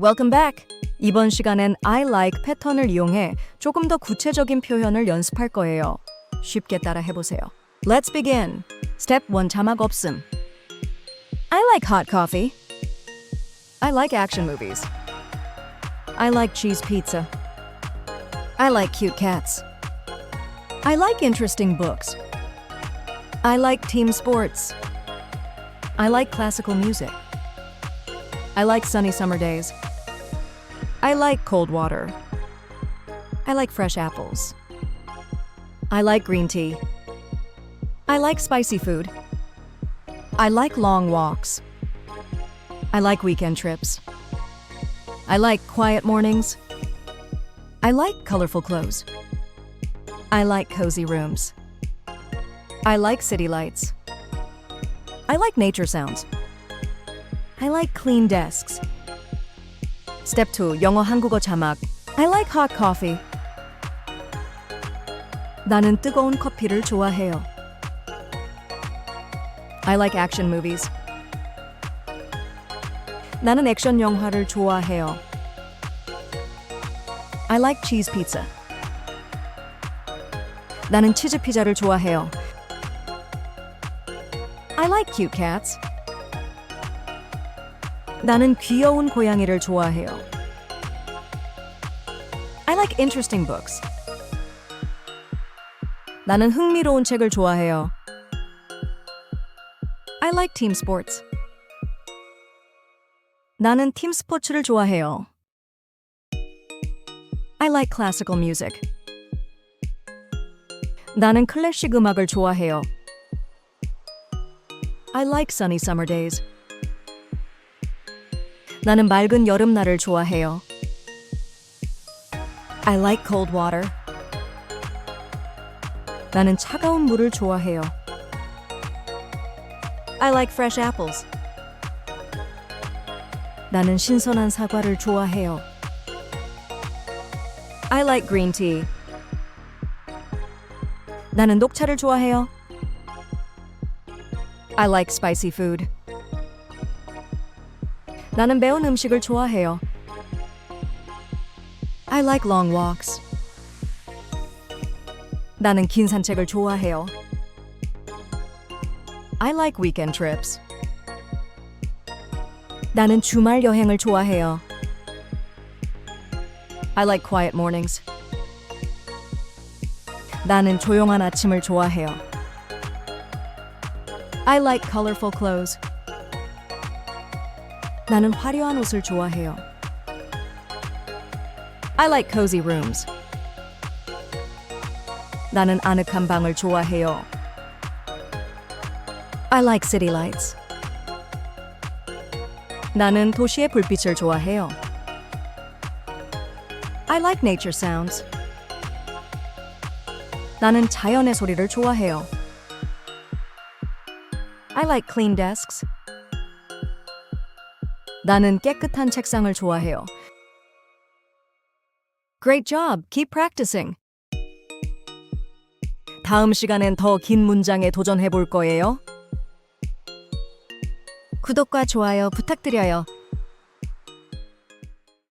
Welcome back. 이번 시간엔 I like 패턴을 이용해 조금 더 구체적인 표현을 연습할 거예요. 쉽게 따라 해보세요. Let's begin. Step 1 자막 없음. I like hot coffee. I like action movies. I like cheese pizza. I like cute cats. I like interesting books. I like team sports. I like classical music. I like sunny summer days. I like cold water. I like fresh apples. I like green tea. I like spicy food. I like long walks. I like weekend trips. I like quiet mornings. I like colorful clothes. I like cozy rooms. I like city lights. I like nature sounds. I like clean desks. Step 2. 영어 한국어 자막. I like hot coffee. 나는 뜨거운 커피를 좋아해요. I like action movies. 나는 액션 영화를 좋아해요. I like cheese pizza. 나는 치즈 피자를 좋아해요. I like cute cats. 나는 귀여운 고양이를 좋아해요. I like interesting books. 나는 흥미로운 책을 좋아해요. I like team sports. 나는 팀 스포츠를 좋아해요. I like classical music. 나는 클래식 음악을 좋아해요. I like sunny summer days. 나는 맑은 여름날을 좋아해요. I like cold water. 나는 차가운 물을 좋아해요. I like fresh apples. 나는 신선한 사과를 좋아해요. I like green tea. 나는 녹차를 좋아해요. I like spicy food. 나는 매운 음식을 좋아해요. I like long walks. 나는 긴 산책을 좋아해요. I like weekend trips. 나는 주말 여행을 좋아해요. I like quiet mornings. 나는 조용한 아침을 좋아해요. I like colorful clothes. 나는 화려한 옷을 좋아해요. I like cozy rooms. 나는 아늑한 방을 좋아해요. I like city lights. 나는 도시의 불빛을 좋아해요. I like nature sounds. 나는 자연의 소리를 좋아해요. I like clean desks. 나는 깨끗한 책상을 좋아해요. Great job. Keep practicing. 다음 시간엔 더 긴 문장에 도전해 볼 거예요. 구독과 좋아요 부탁드려요.